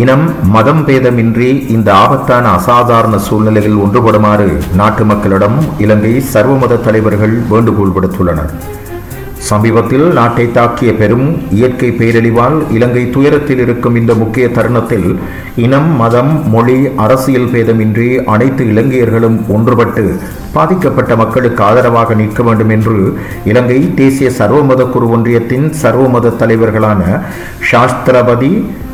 இனம் மதம் பேதமின்றி இந்த ஆபத்தான அசாதாரண சூழ்நிலையில் ஒன்றுபடுமாறு நாட்டு மக்களிடம் இலங்கை சர்வமத தலைவர்கள் வேண்டுகோள் விடுத்துள்ளனர். சமீபத்தில் நாட்டை தாக்கிய பெரும் இயற்கை பேரழிவால் இலங்கை துயரத்தில் இருக்கும் இந்த முக்கிய தருணத்தில் இனம் மதம் மொழி அரசியல் பேதமின்றி அனைத்து இலங்கையர்களும் ஒன்றுபட்டு பாதிக்கப்பட்ட மக்களுக்கு ஆதரவாக நிற்க வேண்டும் என்று இலங்கை தேசிய சர்வமத குரு ஒன்றியத்தின் சர்வமத தலைவர்களான சாஸ்திரபதி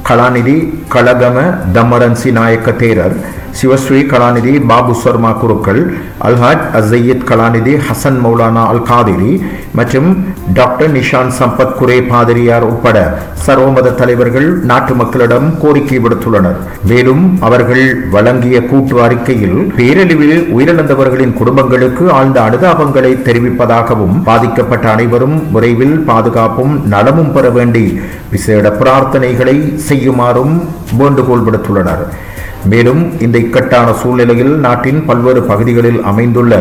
கலாநிதி கழகம தம்மரன்சி நாயக்க தேரர். சிவஸ்ரீ கலாநிதி பாபு சர்மா குருக்கள் அல்ஹாஜ் அசையத் கலாநிதி ஹசன் மௌலானா அல் காதிரி மற்றும் டாக்டர் நிஷான் சம்பத் குரே பாதிரியார் உட்பட சர்வமத தலைவர்கள் நாட்டு மக்களிடம் கோரிக்கை விடுத்துள்ளனர். மேலும் அவர்கள் வழங்கிய கூட்டு அறிக்கையில் பேரழிவில் உயிரிழந்தவர்களின் குடும்பங்களுக்கு ஆழ்ந்த அனுதாபங்களை தெரிவிப்பதாகவும் பாதிக்கப்பட்ட அனைவரும் விரைவில் பாதுகாப்பும் நலமும் பெற வேண்டி விசேட பிரார்த்தனைகளை செய்யுமாறும் வேண்டுகோள் விடுத்துள்ளனர். மேலும் இந்த இக்கட்டான சூழ்நிலையில் நாட்டின் பல்வேறு பகுதிகளில் அமைந்துள்ள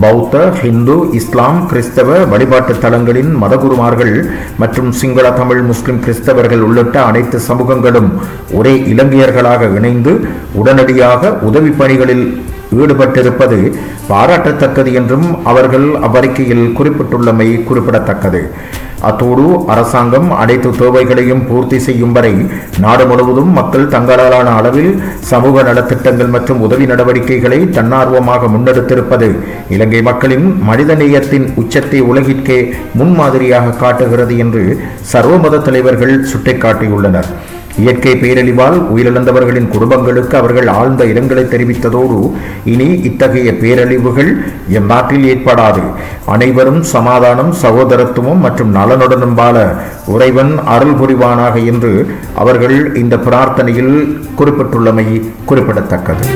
பௌத்த ஹிந்து இஸ்லாம் கிறிஸ்தவ வழிபாட்டு தலங்களின் மதகுருமார்கள் மற்றும் சிங்கள தமிழ் முஸ்லிம் கிறிஸ்தவர்கள் உள்ளிட்ட அனைத்து சமூகங்களும் ஒரே இலங்கையர்களாக இணைந்து உடனடியாக உதவி பணிகளில் ஈடுபட்டிருப்பது பாராட்டத்தக்கது என்றும் அவர்கள் அவ்வறிக்கையில் குறிப்பிட்டுள்ளமை குறிப்பிடத்தக்கது. அத்தோடு அரசாங்கம் அனைத்து தேவைகளையும் பூர்த்தி செய்யும் வரை நாடு முழுவதும் மக்கள் தங்களாலான அளவில் சமூக நலத்திட்டங்கள் மற்றும் உதவி நடவடிக்கைகளை தன்னார்வமாக முன்னெடுத்திருப்பது இலங்கை மக்களின் மனிதநேயத்தின் உச்சத்தை உலகிற்கே முன்மாதிரியாக காட்டுகிறது என்று சர்வமத தலைவர்கள் சுட்டிக்காட்டியுள்ளனர். இயற்கை பேரழிவால் உயிரிழந்தவர்களின் குடும்பங்களுக்கு அவர்கள் ஆழ்ந்த இரங்கலை தெரிவித்ததோடு இனி இத்தகைய பேரழிவுகள் எம் நாட்டில் ஏற்படாது. அனைவரும் சமாதானம் சகோதரத்துவம் மற்றும் நலனுடனும் வாழ உறைவன் அருள் புரிவானாக என்று அவர்கள் இந்த பிரார்த்தனையில் குறிப்பிட்டுள்ளமை குறிப்பிடத்தக்கது.